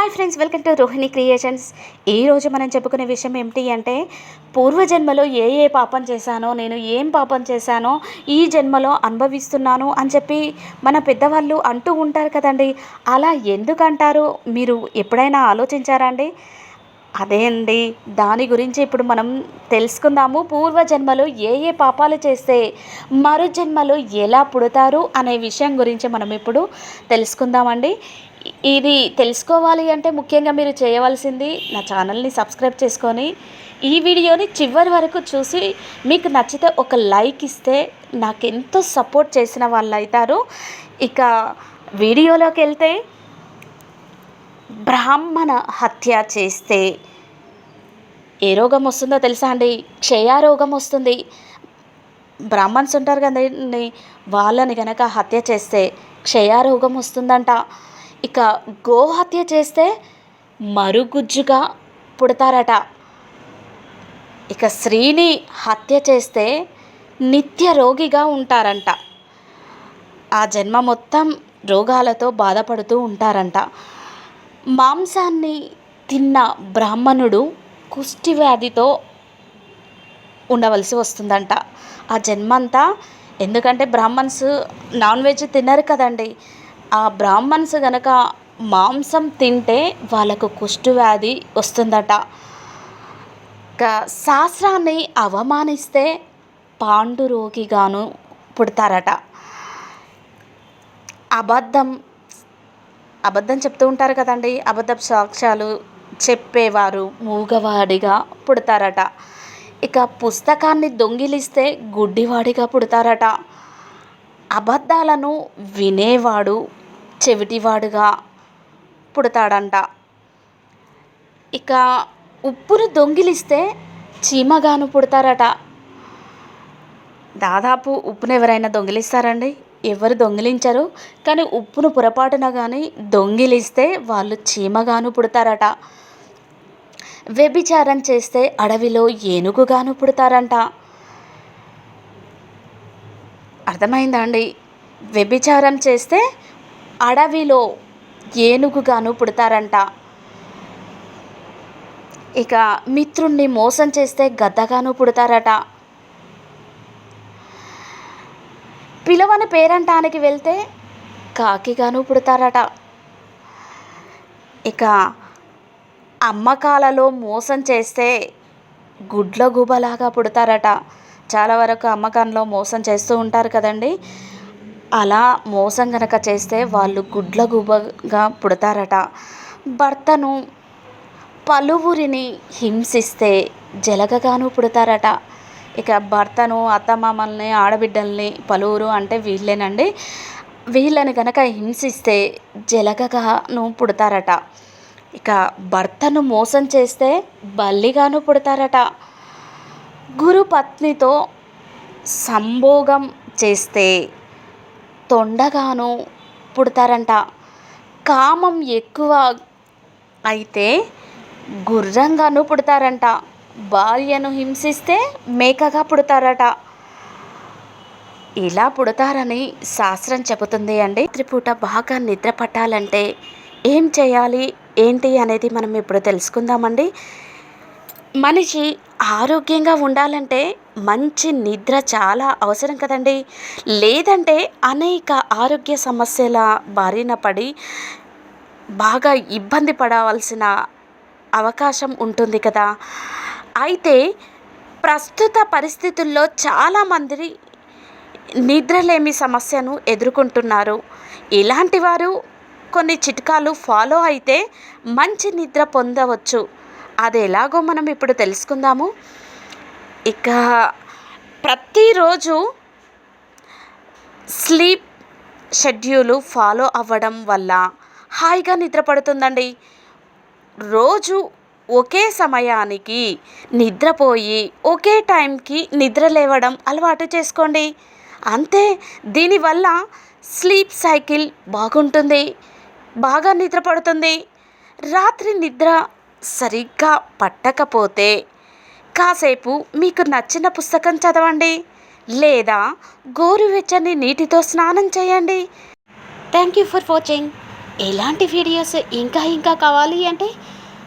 Hi friends welcome to Rohini creations. ఈరోజు మనం చెప్పుకునే విషయం ఏమిటి అంటే పూర్వజన్మలో ఏ ఏ పాపం చేశానో నేను ఏం పాపం చేశానో ఈ జన్మలో అనుభవిస్తున్నాను అని చెప్పి మన పెద్దవాళ్ళు అంటూ ఉంటారు కదండి. అలా ఎందుకంటారు? మీరు ఎప్పుడైనా ఆలోచించారా అండి? అదే అండి. దాని గురించి ఇప్పుడు మనం తెలుసుకుందాము. పూర్వజన్మలో ఏ ఏ పాపాలు చేస్తే మరు జన్మలో ఎలా పుడతారు అనే విషయం గురించి మనం ఇప్పుడు తెలుసుకుందామండి. ఇది తెలుసుకోవాలి అంటే ముఖ్యంగా మీరు చేయవలసింది నా ఛానల్ని సబ్స్క్రైబ్ చేసుకొని ఈ వీడియోని చివరి వరకు చూసి మీకు నచ్చితే ఒక లైక్ ఇస్తే నాకు ఎంతో సపోర్ట్ చేసిన వాళ్ళు అవుతారు ఇక వీడియోలోకి వెళ్తే బ్రాహ్మణ హత్య చేస్తే ఏ రోగం వస్తుందో తెలుసా అండి? క్షయారోగం వస్తుంది. బ్రాహ్మణ్స్ ఉంటారు కదండి వాళ్ళని కనుక హత్య చేస్తే క్షయారోగం వస్తుందంట. ఇక గోహత్య చేస్తే మరుగుజ్జుగా పుడతారట. ఇక స్త్రీని హత్య చేస్తే నిత్య రోగిగా ఉంటారంట. ఆ జన్మ మొత్తం రోగాలతో బాధపడుతూ ఉంటారంట. మాంసాన్ని తిన్న బ్రాహ్మణుడు కుష్టి వ్యాధితో ఉండవలసి వస్తుందంట. ఆ జన్మంతా ఎందుకంటే బ్రాహ్మణ్స్ నాన్ వెజ్ తినరు కదండి. ఆ బ్రాహ్మణ్స్ గనక మాంసం తింటే వాళ్ళకు కుష్టు వ్యాధి వస్తుందట. శాస్త్రాన్ని అవమానిస్తే పాండురోగిగాను పుడతారట. అబద్ధం అబద్ధం చెప్తూ ఉంటారు కదండి. అబద్ధ సాక్ష్యాలు చెప్పేవారు మూగవాడిగా పుడతారట. ఇక పుస్తకాన్ని దొంగిలిస్తే గుడ్డివాడిగా పుడతారట. అబద్ధాలను వినేవాడు చెవిటివాడుగా పుడతాడంట. ఇక ఉప్పును దొంగిలిస్తే చీమగాను పుడతారట. దాదాపు ఉప్పును ఎవరైనా దొంగిలిస్తారండి? ఎవరు దొంగిలించరు. కానీ ఉప్పును పొరపాటున కానీ దొంగిలిస్తే వాళ్ళు చీమగాను పుడతారట. వ్యభిచారం చేస్తే అడవిలో ఏనుగుగాను పుడతారంట. అర్థమైందా అండి వ్యభిచారం చేస్తే అడవిలో ఏనుగుగాను పుడతారంట. ఇక మిత్రుణ్ణి మోసం చేస్తే గద్దగాను పుడతారట. పిలవని పేరంటానికి వెళ్తే కాకిగాను పుడతారట. ఇక అమ్మకాలలో మోసం చేస్తే గుడ్ల గుబలాగా పుడతారట. చాలా వరకు అమ్మకంలో మోసం చేస్తూ ఉంటారు కదండి. అలా మోసం గనక చేస్తే వాళ్ళు గుడ్ల గుబగా పుడతారట. భర్తను పలువురిని హింసిస్తే జలగగాను పుడతారట. ఇక భర్తను అత్తమామల్ని ఆడబిడ్డల్ని పలువురు అంటే వీళ్ళేనండి. వీళ్ళని కనుక హింసిస్తే జలగగాను పుడతారట. ఇక భర్తను మోసం చేస్తే బల్లిగాను పుడతారట. గురు పత్నితో సంభోగం చేస్తే తొండగాను పుడతారంట. కామం ఎక్కువ అయితే గుర్రంగాను పుడతారంట. భార్యను హింసిస్తే మేకగా పుడతారట. ఇలా పుడతారని శాస్త్రం చెబుతుంది అండి. రాత్రిపూట బాగా నిద్ర పట్టాలంటే ఏం చేయాలి? ఏంటి అనేది మనం ఇప్పుడు తెలుసుకుందామండి. మనిషి ఆరోగ్యంగా ఉండాలంటే మంచి నిద్ర చాలా అవసరం కదండి. లేదంటే అనేక ఆరోగ్య సమస్యల బారిన పడి బాగా ఇబ్బంది పడవలసిన అవకాశం ఉంటుంది కదా. అయితే ప్రస్తుత పరిస్థితుల్లో చాలామంది నిద్రలేమి సమస్యను ఎదుర్కొంటున్నారు. ఇలాంటి వారు కొన్ని చిట్కాలు ఫాలో అయితే మంచి నిద్ర పొందవచ్చు. అది ఎలాగో మనం ఇప్పుడు తెలుసుకుందాము. ఇక ప్రతిరోజు స్లీప్ షెడ్యూలు ఫాలో అవ్వడం వల్ల హాయిగా నిద్ర పడుతుందండి. రోజు ఒకే సమయానికి నిద్రపోయి ఒకే టైంకి నిద్ర లేవడం అలవాటు చేసుకోండి. అంతే దీనివల్ల స్లీప్ సైకిల్ బాగుంటుంది బాగా నిద్ర పడుతుంది రాత్రి నిద్ర సరిగ్గా పట్టకపోతే కాసేపు మీకు నచ్చిన పుస్తకం చదవండి లేదా గోరువెచ్చని నీటితో స్నానం చేయండి. థ్యాంక్ యూ ఫర్ వాచింగ్ ఎలాంటి వీడియోస్ ఇంకా ఇంకా కావాలి అంటే